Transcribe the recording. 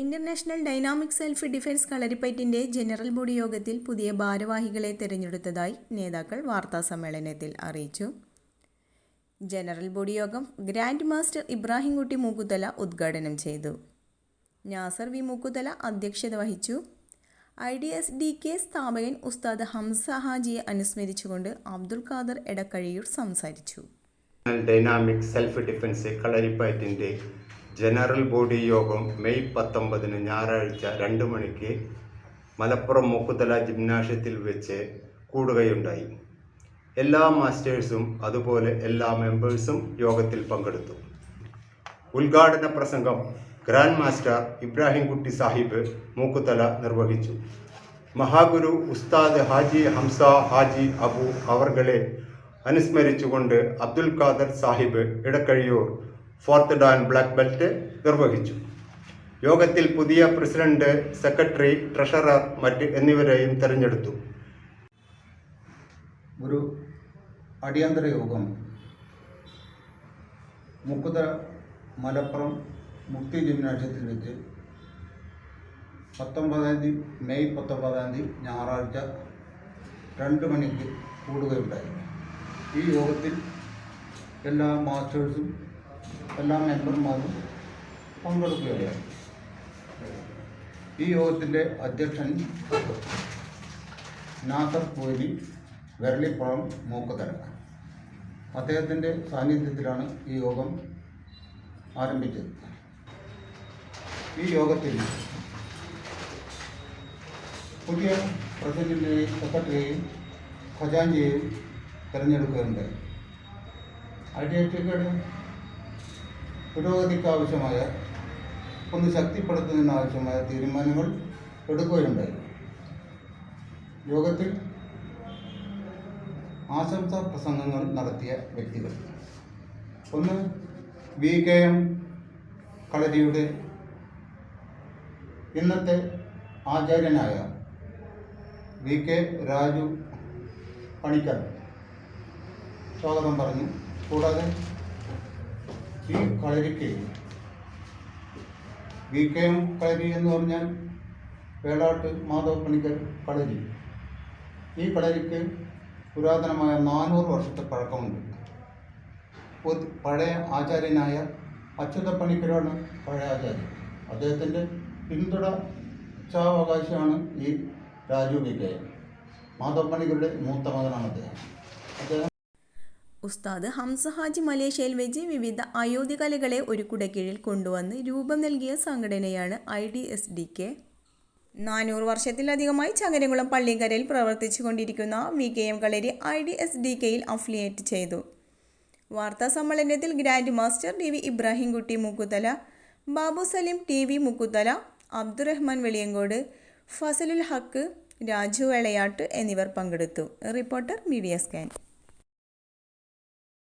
International dynamic self defence കളരിപ്പയറ്റിന്റെ general body യോഗത്തിൽ പുതിയ ഭാരവാഹികളെ തിരഞ്ഞെടുത്തതായി നേതാക്കൾ വാർത്താസമ്മേളനത്തിൽ അറിയിച്ചു. ജനറൽ ബോഡി യോഗം ഗ്രാൻഡ് മാസ്റ്റർ ഇബ്രാഹിംകുട്ടി മൂക്കുത്തല ഉദ്ഘാടനം ചെയ്തു. നാസർ വി മൂക്കുത്തല അധ്യക്ഷത വഹിച്ചു. I D S D K സ്ഥാപകൻ ഉസ്താദ് ഹംസ ഹാജിയെ അനുസ്മരിച്ചുകൊണ്ട് അബ്ദുൽ ഖാദർ എടക്കഴിയൂർ സംസാരിച്ചു. ഡൈനാമിക് സെൽഫ് ഡിഫൻസ് കളരിപ്പയറ്റിന്റെ ജനറൽ ബോഡി യോഗം മെയ് പത്തൊമ്പതിന് ഞായറാഴ്ച രണ്ട് മണിക്ക് മലപ്പുറം മുക്കുത്തല ജിംനാഷ്യത്തിൽ വെച്ച് കൂടുകയുണ്ടായി. എല്ലാ മാസ്റ്റേഴ്സും അതുപോലെ എല്ലാ മെമ്പേഴ്സും യോഗത്തിൽ പങ്കെടുത്തു. ഉദ്ഘാടന പ്രസംഗം ഗ്രാൻഡ് മാസ്റ്റർ ഇബ്രാഹിം കുട്ടി സാഹിബ് മൂക്കുതല നിർവഹിച്ചു. മഹാഗുരു ഉസ്താദ് ഹാജി ഹംസ ഹാജി അബു അവർകളെ അനുസ്മരിച്ചുകൊണ്ട് Abdul Khader Sahib Edakkazhiyur fourth dan black belt നിർവഹിച്ചു. യോഗത്തിൽ പുതിയ പ്രസിഡന്റ് സെക്രട്ടറി ട്രഷറർ മറ്റ് എന്നിവരെയും തെരഞ്ഞെടുത്തു. ഒരു അടിയന്തര യോഗം. മുക്കുത മലപ്പുറം മുക്തി ജിംനാഷ്യത്തിൽ വെച്ച് പത്തൊമ്പതാം തീയതി മെയ് പത്തൊമ്പതാം തീയതി ഞായറാഴ്ച രണ്ട് മണിക്ക് കൂടുകയുണ്ടായി. ഈ യോഗത്തിൽ എല്ലാ മാസ്റ്റേഴ്സും എല്ലാ മെമ്പർമാരും പങ്കെടുക്കുകയാണ്. ഈ യോഗത്തിന്റെ അധ്യക്ഷൻ നാസർ കോലി വെരളിപ്പുറം മൂക്കതല അദ്ദേഹത്തിന്റെ സാന്നിധ്യത്തിലാണ് ഈ യോഗം ആരംഭിച്ചത്. ഈ യോഗത്തിൽ പുതിയ പ്രസിഡന്റിനെയും സെക്രട്ടറിയെയും ഖജാൻജിയെയും തിരഞ്ഞെടുക്കുകയുണ്ടായി. ഐ ഡി ഐ ടിയുടെ പുരോഗതിക്ക് ആവശ്യമായ ഒന്ന് ശക്തിപ്പെടുത്തുന്നതിന് ആവശ്യമായ തീരുമാനങ്ങൾ എടുക്കുകയുണ്ടായി. യോഗത്തിൽ ആശംസാ പ്രസംഗങ്ങൾ നടത്തിയ വ്യക്തികൾ. ഒന്ന് വി കെ എം കളരിയുടെ ഇന്നത്തെ ആചാര്യനായ വി കെ രാജു പണിക്കർ സ്വാഗതം പറഞ്ഞു. കൂടാതെ ഈ കളരിക്ക്. വി കെ എം കളരി എന്ന് പറഞ്ഞാൽ വേളാട്ട് മാധവ് പണിക്കർ കളരി. ഈ കളരിക്ക് പുരാതനമായ നാനൂറ് വർഷത്തെ പഴക്കമുണ്ട്. പഴയ ആചാര്യനായ അച്യുത പണിക്കരാണ് പഴയ ആചാര്യൻ. അദ്ദേഹത്തിന്റെ പിന്തുടർച്ചാവകാശമാണ് ഈ രാജു വി കെ മാധവ് പണിക്കരുടെ മൂത്ത മകനാണ് അദ്ദേഹം. അദ്ദേഹം ഉസ്താദ് ഹംസഹാജി മലേഷ്യയിൽ വെച്ച് വിവിധ അയോധ്യ കലകളെ ഒരു കുടക്കീഴിൽ കൊണ്ടുവന്ന് രൂപം നൽകിയ സംഘടനയാണ് I D S D K. നാനൂറ് വർഷത്തിലധികമായി ചങ്ങരംകുളം പള്ളിക്കരയിൽ പ്രവർത്തിച്ചു കൊണ്ടിരിക്കുന്ന V K M kalari I D S D കെയിൽ അഫിലിയേറ്റ് ചെയ്തു. വാർത്താ സമ്മേളനത്തിൽ grand master T V Ibrahimkutty Mukkuthala Babu Saleem T V Mukkuthala Abdurahman Veliyankode Fazalul Haq Raju Velayattu എന്നിവർ പങ്കെടുത്തു. Reporter media scan.